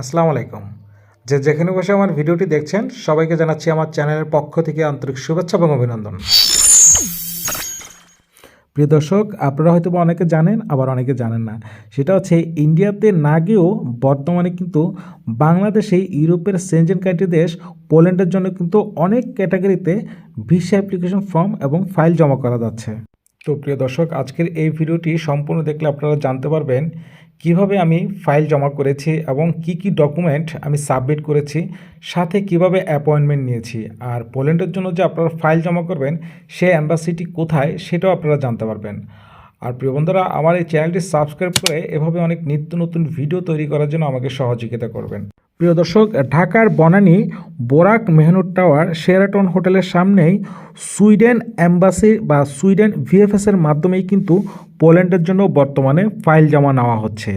আসসালামু আলাইকুম। যে যেখানে বসে আমার ভিডিওটি দেখছেন, সবাইকে জানাচ্ছি আমার চ্যানেলের পক্ষ থেকে আন্তরিক শুভেচ্ছা এবং অভিনন্দন। প্রিয় দর্শক, আপনারা হয়তো বা অনেকে জানেন, আবার অনেকে জানেন না। সেটা হচ্ছে, ইন্ডিয়াতে না গিয়েও বর্তমানে কিন্তু বাংলাদেশে ইউরোপের সেনজেন কান্ট্রি দেশ, পোল্যান্ডের জন্য কিন্তু অনেক ক্যাটাগরিতে ভিসা অ্যাপ্লিকেশন ফর্ম এবং ফাইল জমা করা যাচ্ছে। তো প্রিয় দর্শক, আজকের এই ভিডিওটি সম্পূর্ণ দেখলে আপনারা জানতে পারবেন কীভাবে আমি ফাইল জমা করেছি এবং কি কি ডকুমেন্ট আমি সাবমিট করেছি, সাথে কীভাবে অ্যাপয়েন্টমেন্ট নিয়েছি। আর পোল্যান্ডের জন্য যে আপনারা ফাইল জমা করবেন, সেই অ্যাম্বাসিটি কোথায় সেটাও আপনারা জানতে পারবেন। আর প্রিয় বন্ধুরা, আমার এই চ্যানেলটি সাবস্ক্রাইব করে এভাবে অনেক নিত্য নতুন ভিডিও তৈরি করার জন্য আমাকে সহযোগিতা করবেন। প্রিয় দর্শক, ঢাকার বনানী বোরাক মেহনুর টাওয়ার শেরাটন হোটেলের সামনেই সুইডেন অ্যাম্বাসি বা সুইডেন ভিএফএসের মাধ্যমেই কিন্তু পোল্যান্ডের জন্য বর্তমানে ফাইল জমা নেওয়া হচ্ছে।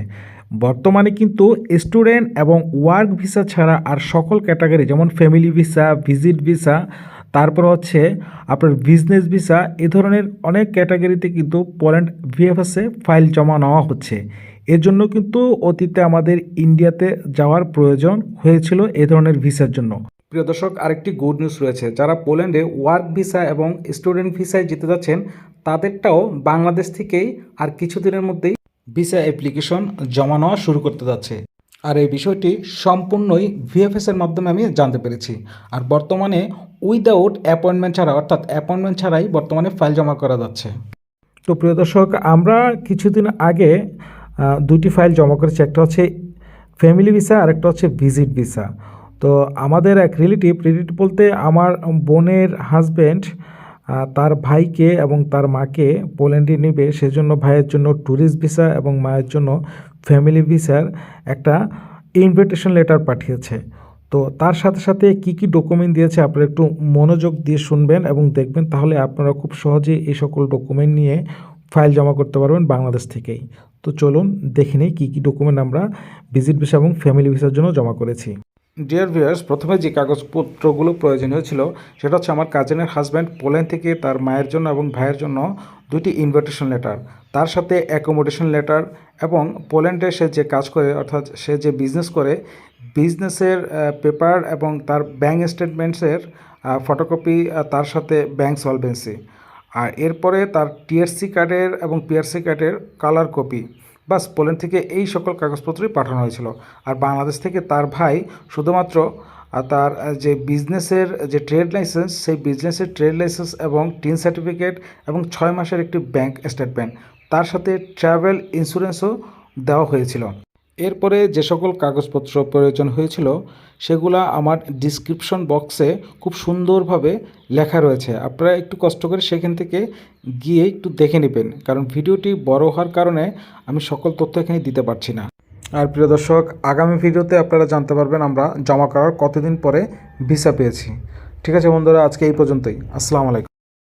বর্তমানে কিন্তু স্টুডেন্ট এবং ওয়ার্ক ভিসা ছাড়া আর সকল ক্যাটাগরি যেমন ফ্যামিলি ভিসা, ভিজিট ভিসা, তারপর হচ্ছে আপনার বিজনেস ভিসা, এ ধরনের অনেক ক্যাটাগরিতে কিন্তু পোল্যান্ড ভিএফএসে ফাইল জমা নেওয়া হচ্ছে। এর জন্য কিন্তু অতীতে আমাদের ইন্ডিয়াতে যাওয়ার প্রয়োজন হয়েছিল এ ধরনের ভিসার জন্য। প্রিয় দর্শক আরেকটি গুড নিউজ রয়েছে। যারা পোল্যান্ডে ওয়ার্ক ভিসা এবং স্টুডেন্ট ভিসায় যেতে যাচ্ছেন তাদেরটাও বাংলাদেশ থেকেই আর কিছুদিনের মধ্যেই ভিসা অ্যাপ্লিকেশন জমা নেওয়া শুরু করতে যাচ্ছে। আর এই বিষয়টি সম্পূর্ণই ভিএফএসের মাধ্যমে আমি জানতে পেরেছি। আর বর্তমানে উইদাউট অ্যাপয়েন্টমেন্ট ছাড়া অর্থাৎ অ্যাপয়েন্টমেন্ট ছাড়াই বর্তমানে ফাইল জমা করা যাচ্ছে। তো প্রিয় দর্শক আমরা কিছুদিন আগে দুটি ফাইল জমা করেছি। একটা হচ্ছে ফ্যামিলি ভিসা আর একটা হচ্ছে ভিজিট ভিসা তো আমাদের এক রিলেটিভ রিলেটিভ বলতে আমার বোনের হাজব্যান্ড তার ভাইকে এবং তার মাকে পোল্যান্ডে নেবে। সেজন্য ভাইয়ের জন্য ট্যুরিস্ট ভিসা এবং মায়ের জন্য ফ্যামিলি ভিসার একটা ইনভিটেশন লেটার পাঠিয়েছে। তো তার সাথে সাথে কি কি ডকুমেন্ট দিয়েছে আপনারা একটু মনোযোগ দিয়ে শুনবেন এবং দেখবেন। তাহলে আপনারা খুব সহজেই এই সকল ডকুমেন্ট নিয়ে ফাইল জমা করতে পারবেন বাংলাদেশ থেকেই। তো চলুন দেখে নিই কী কী ডকুমেন্ট আমরা ভিজিট ভিসা এবং ফ্যামিলি ভিসার জন্য জমা করেছি। ডিয়ার ভিউয়ার্স প্রথমে যে কাগজপত্রগুলো প্রয়োজনীয় ছিল, সেটা হচ্ছে আমার কাজিনের হাজব্যান্ড পোল্যান্ড থেকে তার মায়ের জন্য এবং ভাইয়ের জন্য দুটি ইনভিটেশন লেটার তার সাথে অ্যাকোমোডেশন লেটার এবং পোল্যান্ডে সে যে কাজ করে, অর্থাৎ সে যে বিজনেস করে বিজনেসের পেপার এবং তার ব্যাঙ্ক স্টেটমেন্টসের ফটোকপি তার সাথে ব্যাঙ্ক সলভেন্সি আর এরপরে তার টিআরসি কার্ডের এবং পিআরসি কার্ডের কালার কপি বাস, পোল্যান্ড থেকে এই সকল কাগজপত্রই পাঠানো হয়েছিল। আর বাংলাদেশ থেকে তার ভাই শুধুমাত্র তার যে বিজনেসের যে ট্রেড লাইসেন্স সেই বিজনেসের ট্রেড লাইসেন্স এবং টিন সার্টিফিকেট এবং ছয় মাসের একটি ব্যাংক স্টেটমেন্ট তার সাথে ট্রাভেল ইন্স্যুরেন্সও দেওয়া হয়েছিল। এরপরে যে সকল কাগজপত্র প্রয়োজন হয়েছিল, সেগুলা আমার ডিসক্রিপশন বক্সে খুব সুন্দরভাবে লেখা রয়েছে। আপনারা একটু কষ্ট করে সেখান থেকে গিয়ে একটু দেখে নেবেন, কারণ ভিডিওটি বড় হওয়ার কারণে আমি সকল তথ্য এখানে দিতে পারছি না। আর প্রিয় দর্শক, আগামী ভিডিওতে আপনারা জানতে পারবেন আমরা জমা করার কতদিন পরে ভিসা পেয়েছি। ঠিক আছে বন্ধুরা, আজকে এই পর্যন্তই। আসসালামু আলাইকুম।